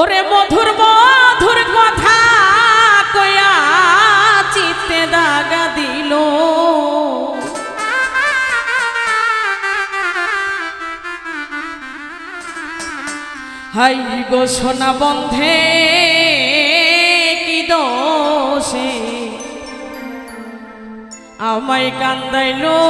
ওরে মধুর মধুর কথা কয়া চিতে দাগা দিল। হাই গো সোনা বন্ধে, কি দোষে? আমায় কান্দাইলো।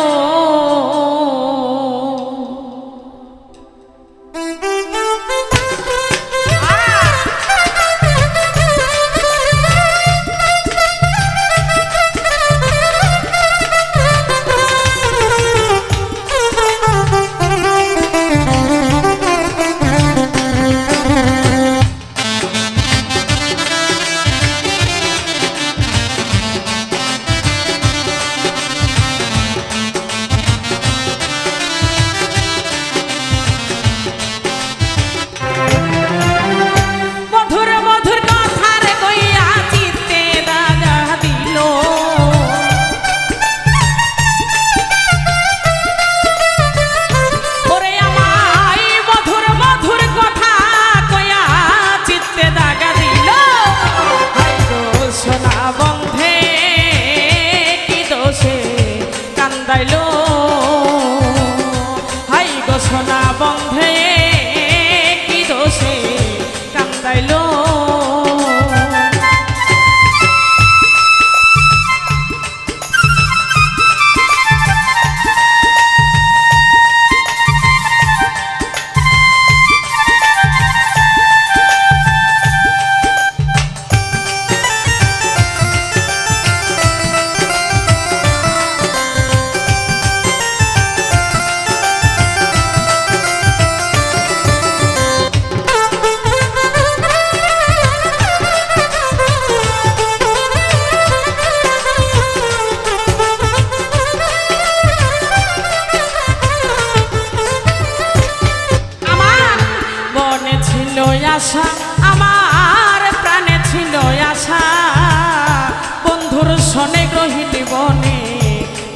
রহিত বনে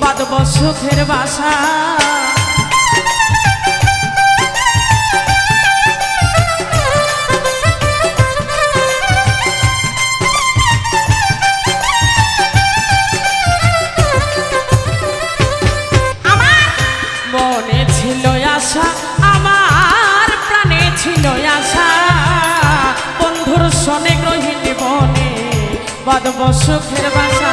বাঁধব সুখের বাসা। মনে ছিল আশা, আমার প্রাণে ছিল আশা। বন্ধুর সনে গ্রহিত বনে, বাদব সুখের বাসা।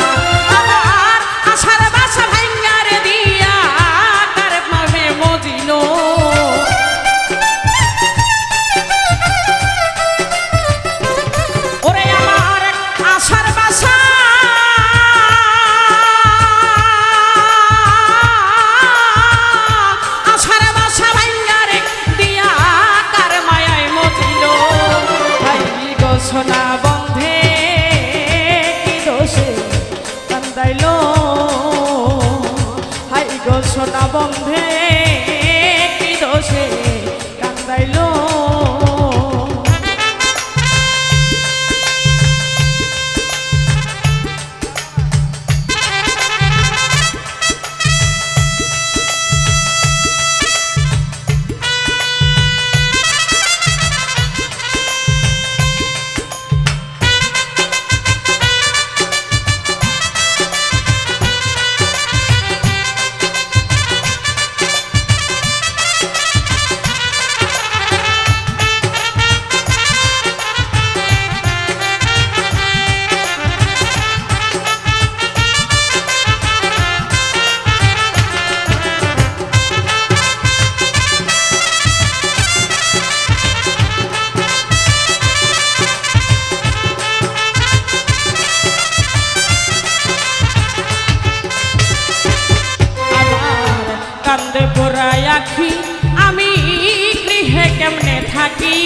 থাকি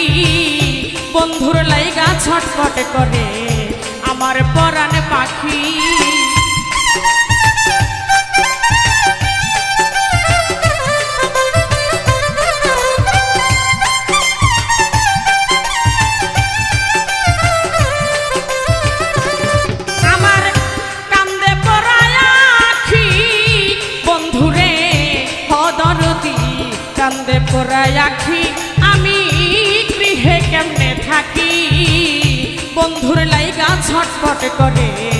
বন্ধুর লাইগা ছটফট করে আমার পরাণ পাখি। ছটপট করে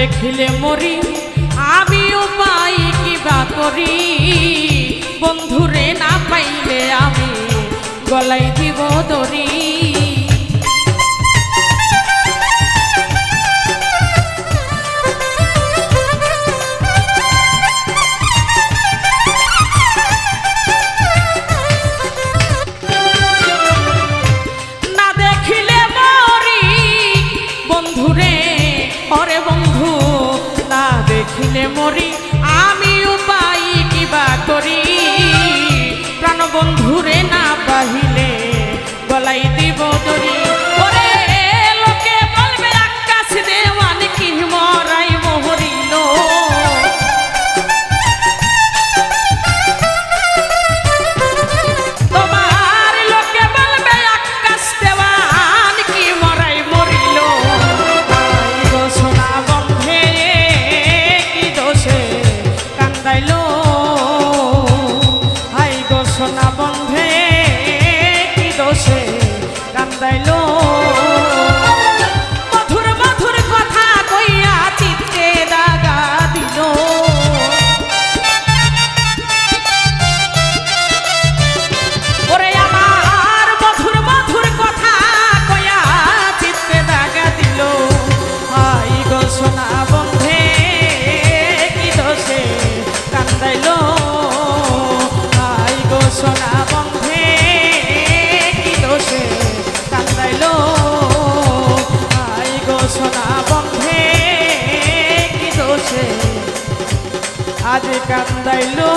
দেখিলে মরি আমিও পাই কিবা করি। বন্ধুরে না পাইলে আমি গলাই দিব দরি ঘুরে না পাহিলে dai কান্দাইলো।